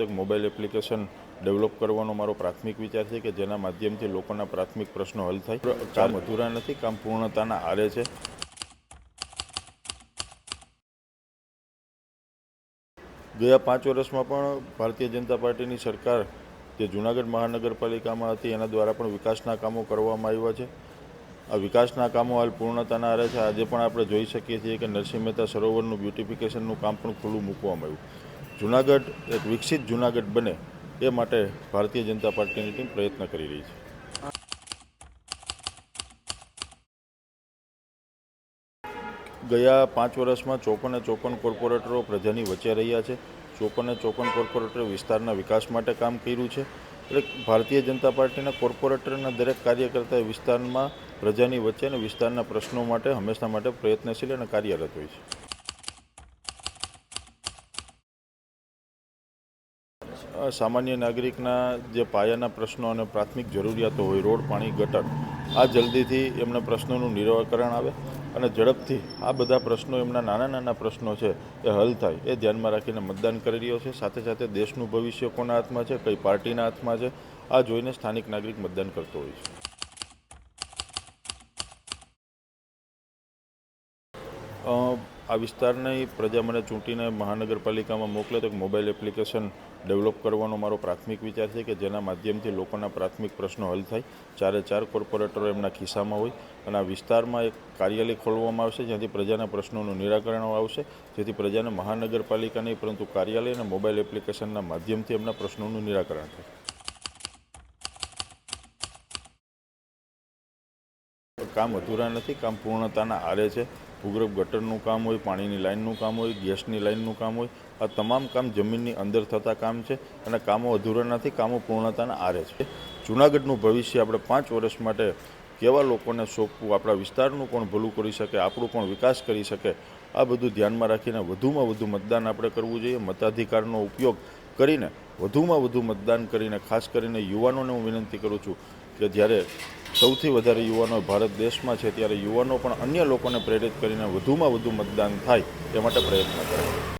એક mobile application develop કરવાનો મારો પ્રાથમિક વિચાર છે કે જેના માધ્યમથી લોકોના પ્રાથમિક પ્રશ્નો હલ થાય. કામ અધૂરા નથી, કામ પૂર્ણતાના આરે છે. ગયા પાંચ વર્ષમાં પણ ભારતીય જનતા પાર્ટીની સરકાર જે જૂનાગઢ મહાનગરપાલિકામાં હતી, એના દ્વારા પણ વિકાસના કામો કરવામાં આવ્યા છે. આ વિકાસના કામો હાલ પૂર્ણતાના આરે છે. આજે પણ આપણે જોઈ શકીએ છીએ કે નરસિંહ મહેતા સરોવરનું બ્યુટિફિકેશનનું કામ પણ ખુલ્લું મૂકવામાં આવ્યું. જૂનાગઢ, એક વિકસિત જૂનાગઢ બને, એ માટે ભારતીય જનતા પાર્ટીની ટીમ પ્રયત્ન કરી રહી છે. ગયા પાંચ વર્ષમાં ચોપને ચોપન કોર્પોરેટરો પ્રજાની વચ્ચે રહ્યા છે. ચોપને ચોપન કોર્પોરેટરો વિસ્તારના વિકાસ માટે કામ કર્યું છે. એટલે ભારતીય જનતા પાર્ટીના કોર્પોરેટરના દરેક કાર્યકર્તા વિસ્તારમાં પ્રજાની વચ્ચે અને વિસ્તારના પ્રશ્નો માટે, હંમેશા માટે પ્રયત્નશીલ અને કાર્યરત હોય છે અ, સામાન્ય નાગરિકના જે પાયાના પ્રશ્નો અને પ્રાથમિક જરૂરિયાતો હોય રોડ પાણી ગટર આ જલ્દીથી એમના પ્રશ્નોનું નિરાકરણ આવે અને ઝડપથી આ બધા પ્રશ્નો એમના નાના નાના પ્રશ્નો છે એ હલ થાય. એ ધ્યાનમાં રાખીને મતદાન કરી રહ્યો છે. સાથે સાથે દેશનું ભવિષ્ય કોના હાથમાં છે કઈ પાર્ટીના હાથમાં છે આ જોઈને સ્થાનિક નાગરિક મતદાન કરતો હોય છે. અ, આ વિસ્તારની પ્રજા મને ચૂંટીને મહાનગરપાલિકામાં મોકલે તો એક મોબાઈલ એપ્લિકેશન ડેવલપ કરવાનો મારો પ્રાથમિક વિચાર છે કે જેના માધ્યમથી લોકોના પ્રાથમિક પ્રશ્નો હલ થાય. ચારે ચાર કોર્પોરેટરો એમના ખિસ્સામાં હોય અને આ વિસ્તારમાં એક કાર્યાલય ખોલવામાં આવશે જ્યાંથી પ્રજાના પ્રશ્નોનું નિરાકરણ આવશે, જેથી પ્રજાને મહાનગરપાલિકા નહીં પરંતુ કાર્યાલય અને મોબાઈલ એપ્લિકેશનના માધ્યમથી એમના પ્રશ્નોનું નિરાકરણ થાય. કામ અધૂરા નથી, કામ પૂર્ણતાના આરે છે. ભૂગર્ભ ગટરનું કામ હોય, પાણીની લાઇનનું કામ હોય, ગેસની લાઇનનું કામ હોય, આ તમામ કામ જમીનની અંદર થતા કામ છે અને કામો અધૂરા નથી, કામો પૂર્ણતાના આરે છે. જૂનાગઢનું ભવિષ્ય આપણે પાંચ વર્ષ માટે કેવા લોકોને સોંપવું, આપણા વિસ્તારનું કોણ ભલું કરી શકે, આપણું કોણ વિકાસ કરી શકે, આ બધું ધ્યાનમાં રાખીને વધુમાં વધુ મતદાન આપણે કરવું જોઈએ. મતાધિકારનો ઉપયોગ કરીને વધુમાં વધુ મતદાન કરીને, ખાસ કરીને યુવાનોને હું વિનંતી કરું છું કે જ્યારે સૌથી વધારે યુવાનો ભારત દેશમાં છે, ત્યારે યુવાનો પણ અન્ય લોકોને પ્રેરિત કરીને વધુમાં વધુ મતદાન થાય તે માટે પ્રયત્ન કરે.